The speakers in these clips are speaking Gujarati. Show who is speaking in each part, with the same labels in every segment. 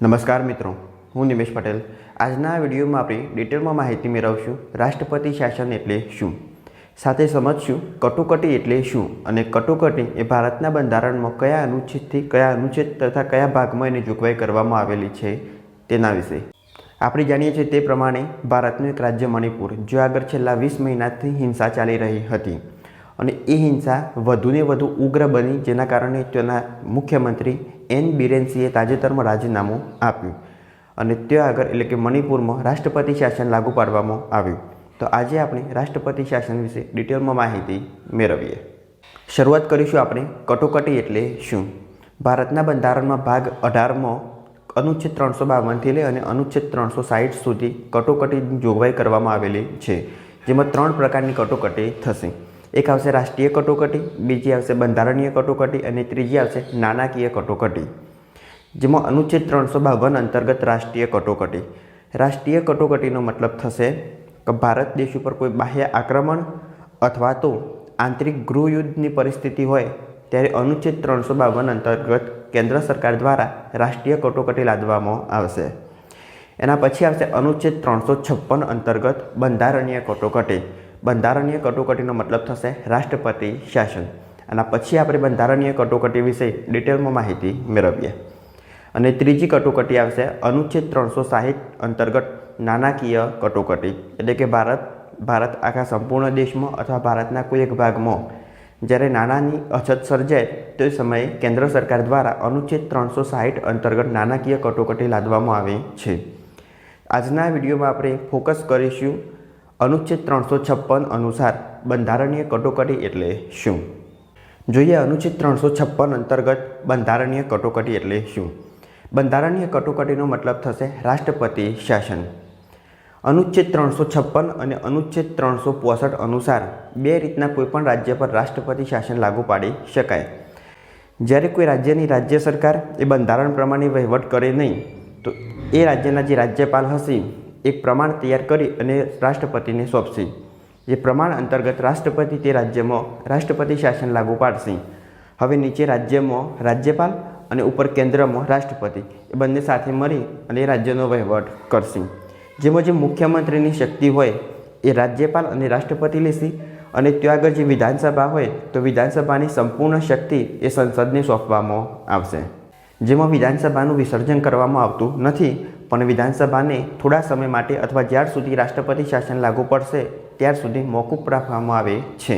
Speaker 1: નમસ્કાર મિત્રો, હું નિમેશ પટેલ. આજના વિડીયોમાં આપણે ડિટેલમાં માહિતી મેળવશું રાષ્ટ્રપતિ શાસન એટલે શું? સાથે સમજશું કટોકટી એટલે શું અને કટોકટી એ ભારતના બંધારણમાં કયા અનુચ્છેદથી કયા અનુચ્છેદ તથા કયા ભાગમાં એની જોગવાઈ કરવામાં આવેલી છે તેના વિશે. આપણે જાણીએ છીએ તે પ્રમાણે ભારતનું એક રાજ્ય મણિપુર જો આગળ છેલ્લા વીસ મહિનાથી હિંસા ચાલી રહી હતી. અને એ હિંસા વધુને વધુ ઉગ્ર બની, જેના કારણે તેના મુખ્યમંત્રી એન બિરેન્સીએ તાજેતરમાં રાજીનામું આપ્યું અને ત્યાં આગળ એટલે કે મણિપુરમાં રાષ્ટ્રપતિ શાસન લાગુ પાડવામાં આવ્યું. તો આજે આપણે રાષ્ટ્રપતિ શાસન વિશે ડિટેલમાં માહિતી મેળવીએ. શરૂઆત કરીશું આપણે કટોકટી એટલે શું? ભારતના બંધારણમાં ભાગ અઢારમાં અનુચ્છેદ ત્રણસો બાવનથી લઈ અને અનુચ્છેદ ત્રણસો સાહીઠ સુધી કટોકટીની જોગવાઈ કરવામાં આવેલી છે, જેમાં ત્રણ પ્રકારની કટોકટી થશે. એક આવશે રાષ્ટ્રીય કટોકટી, બીજી આવશે બંધારણીય કટોકટી અને ત્રીજી આવશે નાણાકીય કટોકટી. જેમાં અનુચ્છેદ ત્રણસો બાવન અંતર્ગત રાષ્ટ્રીય કટોકટી. રાષ્ટ્રીય કટોકટીનો મતલબ થશે કે ભારત દેશ ઉપર કોઈ બાહ્ય આક્રમણ અથવા તો આંતરિક ગૃહયુદ્ધની પરિસ્થિતિ હોય ત્યારે અનુચ્છેદ ત્રણસો બાવન અંતર્ગત કેન્દ્ર સરકાર દ્વારા રાષ્ટ્રીય કટોકટી લાદવામાં આવશે. એના પછી આવશે અનુચ્છેદ ત્રણસો છપ્પન અંતર્ગત બંધારણીય કટોકટી. બંધારણીય કટોકટીનો મતલબ થશે રાષ્ટ્રપતિ શાસન. આના પછી આપણે બંધારણીય કટોકટી વિશે ડિટેલમાં માહિતી મેળવીએ. અને ત્રીજી કટોકટી આવશે અનુચ્છેદ ત્રણસો સાહીઠ અંતર્ગત નાણાકીય કટોકટી. એટલે કે ભારત ભારત આખા સંપૂર્ણ દેશમાં અથવા ભારતના કોઈ એક ભાગમાં જ્યારે નાણાંની અછત સર્જાય તે સમયે કેન્દ્ર સરકાર દ્વારા અનુચ્છેદ ત્રણસો સાહીઠ અંતર્ગત નાણાકીય કટોકટી લાદવામાં આવે છે. આજના વિડીયોમાં આપણે ફોકસ કરીશું અનુચ્છેદ ત્રણસો છપ્પન અનુસાર બંધારણીય કટોકટી એટલે શું? જોઈએ અનુચ્છેદ ત્રણસો છપ્પન અંતર્ગત બંધારણીય કટોકટી એટલે શું? બંધારણીય કટોકટીનો મતલબ થશે રાષ્ટ્રપતિ શાસન. અનુચ્છેદ ત્રણસો છપ્પન અને અનુચ્છેદ ત્રણસો પોસઠ અનુસાર બે રીતના કોઈપણ રાજ્ય પર રાષ્ટ્રપતિ શાસન લાગુ પાડી શકાય. જ્યારે કોઈ રાજ્યની રાજ્ય સરકાર એ બંધારણ પ્રમાણે વહીવટ કરે નહીં, તો એ રાજ્યના જે રાજ્યપાલ હશે એક પ્રમાણ તૈયાર કરી અને રાષ્ટ્રપતિને સોંપશે. જે પ્રમાણ અંતર્ગત રાષ્ટ્રપતિ તે રાજ્યમાં રાષ્ટ્રપતિ શાસન લાગુ પાડશે. હવે નીચે રાજ્યમાં રાજ્યપાલ અને ઉપર કેન્દ્રમાં રાષ્ટ્રપતિ, એ બંને સાથે મળી અને રાજ્યનો વહીવટ કરશે. જેમાં જે મુખ્યમંત્રીની શક્તિ હોય, એ રાજ્યપાલ અને રાષ્ટ્રપતિ લેશે અને ત્યાં આગળ જે વિધાનસભા હોય, તો વિધાનસભાની સંપૂર્ણ શક્તિ એ સંસદને સોંપવામાં આવશે. જેમાં વિધાનસભાનું વિસર્જન કરવામાં આવતું નથી પણ વિધાનસભાને થોડા સમય માટે અથવા જ્યાર સુધી રાષ્ટ્રપતિ શાસન લાગુ પડશે, ત્યાર સુધી મોકૂફ રાખવામાં આવે છે.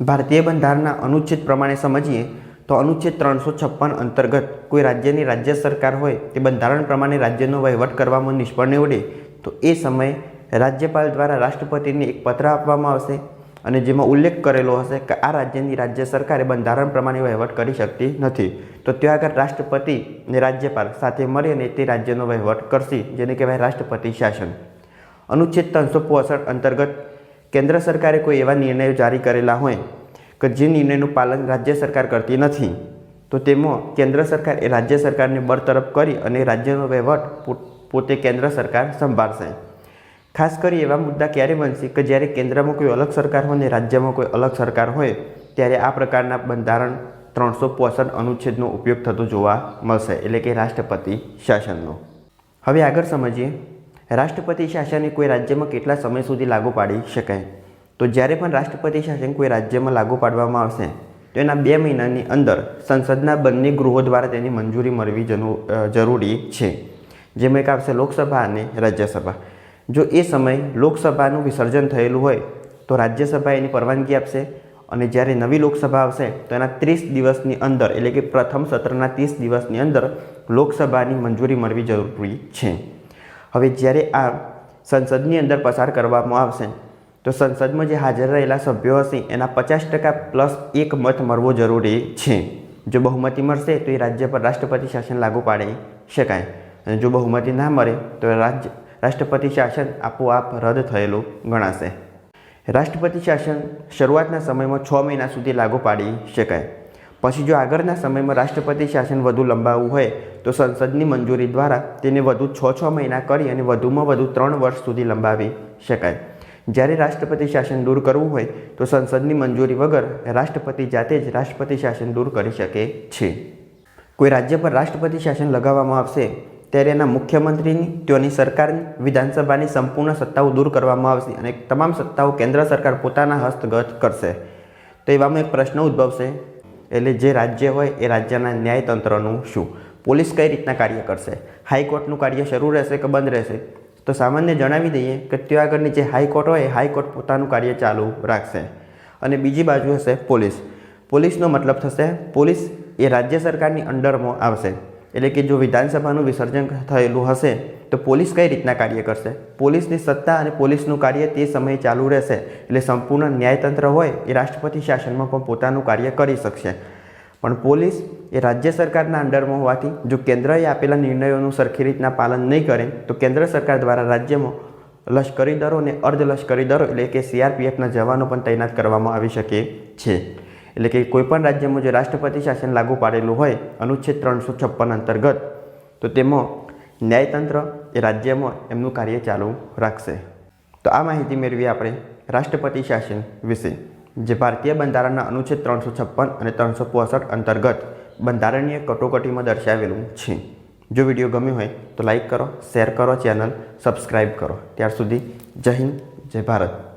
Speaker 1: ભારતીય બંધારણના અનુચ્છેદ પ્રમાણે સમજીએ, તો અનુચ્છેદ ત્રણસો છપ્પન અંતર્ગત કોઈ રાજ્યની રાજ્ય સરકાર હોય, તે બંધારણ પ્રમાણે રાજ્યનો વહીવટ કરવામાં નિષ્ફળ નીવડે, તો એ સમયે રાજ્યપાલ દ્વારા રાષ્ટ્રપતિને એક પત્ર આપવામાં આવશે. અને જેમાં ઉલ્લેખ કરેલો હશે કે આ રાજ્યની રાજ્ય સરકારે બંધારણ પ્રમાણે વહીવટ કરી શકતી નથી. તો ત્યાં આગળ રાષ્ટ્રપતિ અને રાજ્યપાલ સાથે મળી અને તે રાજ્યનો વહીવટ કરશે, જેને કહેવાય રાષ્ટ્રપતિ શાસન. અનુચ્છેદ ત્રણસો પોસઠ અંતર્ગત કેન્દ્ર સરકારે કોઈ એવા નિર્ણયો જારી કરેલા હોય કે જે નિર્ણયનું પાલન રાજ્ય સરકાર કરતી નથી, તો તેમાં કેન્દ્ર સરકાર એ રાજ્ય સરકારને બરતરફ કરી અને રાજ્યનો વહીવટ પોતે કેન્દ્ર સરકાર સંભાળશે. ખાસ કરી એવા મુદ્દા ક્યારે બનશે કે જ્યારે કેન્દ્રમાં કોઈ અલગ સરકાર હોય ને રાજ્યમાં કોઈ અલગ સરકાર હોય, ત્યારે આ પ્રકારના બંધારણ ત્રણસો પોસઠ અનુચ્છેદનો ઉપયોગ થતો જોવા મળશે, એટલે કે રાષ્ટ્રપતિ શાસનનો. હવે આગળ સમજીએ. રાષ્ટ્રપતિ શાસનને કોઈ રાજ્યમાં કેટલા સમય સુધી લાગુ પાડી શકાય? તો જ્યારે પણ રાષ્ટ્રપતિ શાસન કોઈ રાજ્યમાં લાગુ પાડવામાં આવશે, તો એના બે મહિનાની અંદર સંસદના બંને ગૃહો દ્વારા તેની મંજૂરી મળવી જરૂરી છે. જેમાં એક આવશે લોકસભા અને રાજ્યસભા. જો એ સમયે લોકસભાનું વિસર્જન થયેલું હોય, તો રાજ્યસભા એની પરવાનગી આપશે અને જ્યારે નવી લોકસભા આવશે, તો એના ત્રીસ દિવસની અંદર, એટલે કે પ્રથમ સત્રના ત્રીસ દિવસની અંદર લોકસભાની મંજૂરી મળવી જરૂરી છે. હવે જ્યારે આ સંસદની અંદર પસાર કરવામાં આવશે, તો સંસદમાં જે હાજર રહેલા સભ્યો હશે, એના પચાસ ટકા પ્લસ એક મત મળવો જરૂરી છે. જો બહુમતી મળશે, તો એ રાજ્ય પર રાષ્ટ્રપતિ શાસન લાગુ પાડી શકાય. અને જો બહુમતી ના મળે, તો રાજ્ય રાષ્ટ્રપતિ શાસન આપોઆપ રદ થયેલું ગણાશે. રાષ્ટ્રપતિ શાસન શરૂઆતના સમયમાં છ મહિના સુધી લાગુ પાડી શકાય. પછી જો આગળના સમયમાં રાષ્ટ્રપતિ શાસન વધુ લંબાવવું હોય, તો સંસદની મંજૂરી દ્વારા તેને વધુ છ છ મહિના કરી અને વધુમાં વધુ ત્રણ વર્ષ સુધી લંબાવી શકાય. જ્યારે રાષ્ટ્રપતિ શાસન દૂર કરવું હોય, તો સંસદની મંજૂરી વગર રાષ્ટ્રપતિ જાતે જ રાષ્ટ્રપતિ શાસન દૂર કરી શકે છે. કોઈ રાજ્ય પર રાષ્ટ્રપતિ શાસન લગાવવામાં આવશે ત્યારે એના મુખ્યમંત્રીની તેઓની સરકારની, વિધાનસભાની સંપૂર્ણ સત્તાઓ દૂર કરવામાં આવશે અને તમામ સત્તાઓ કેન્દ્ર સરકાર પોતાના હસ્તગત કરશે. તો એવામાં એક પ્રશ્ન ઉદ્ભવશે, એટલે જે રાજ્ય હોય એ રાજ્યના ન્યાયતંત્રનું શું? પોલીસ કઈ રીતના કાર્ય કરશે? હાઈકોર્ટનું કાર્ય શરૂ રહેશે કે બંધ રહેશે? તો સામાન્ય જણાવી દઈએ કે ત્યાં આગળની જે હાઈકોર્ટ હોય એ હાઈકોર્ટ પોતાનું કાર્ય ચાલુ રાખશે. અને બીજી બાજુ હશે પોલીસ. પોલીસનો મતલબ થશે, પોલીસ એ રાજ્ય સરકારની અંડરમાં આવશે. એટલે કે જો વિધાનસભાનું વિસર્જન થયેલું હશે, તો પોલીસ કઈ રીતના કાર્ય કરશે? પોલીસની સત્તા અને પોલીસનું કાર્ય તે સમયે ચાલુ રહેશે. એટલે સંપૂર્ણ ન્યાયતંત્ર હોય, એ રાષ્ટ્રપતિ શાસનમાં પણ પોતાનું કાર્ય કરી શકશે. પણ પોલીસ એ રાજ્ય સરકારના અંડરમાં હોવાથી, જો કેન્દ્રએ આપેલા નિર્ણયોનું સરખી રીતના પાલન નહીં કરે, તો કેન્દ્ર સરકાર દ્વારા રાજ્યમાં લશ્કરી દળો અને અર્ધ લશ્કરી દળો એટલે કે સીઆરપીએફના જવાનો પણ તૈનાત કરવામાં આવી શકે છે. એટલે કે કોઈપણ રાજ્યમાં જે રાષ્ટ્રપતિ શાસન લાગુ પાડેલું હોય, અનુચ્છેદ ત્રણસો છપ્પન અંતર્ગત, તો તેમાં ન્યાયતંત્ર એ રાજ્યમાં એમનું કાર્ય ચાલુ રાખશે. તો આ માહિતી મેળવી આપણે રાષ્ટ્રપતિ શાસન વિશે, જે ભારતીય બંધારણના અનુચ્છેદ ત્રણસો છપ્પન અને ત્રણસો પોસઠ અંતર્ગત બંધારણીય કટોકટીમાં દર્શાવેલું છે. જો વીડિયો ગમ્યો હોય, તો લાઈક કરો, શેર કરો, ચેનલ સબસ્ક્રાઈબ કરો. ત્યાર સુધી જય હિન્દ, જય ભારત.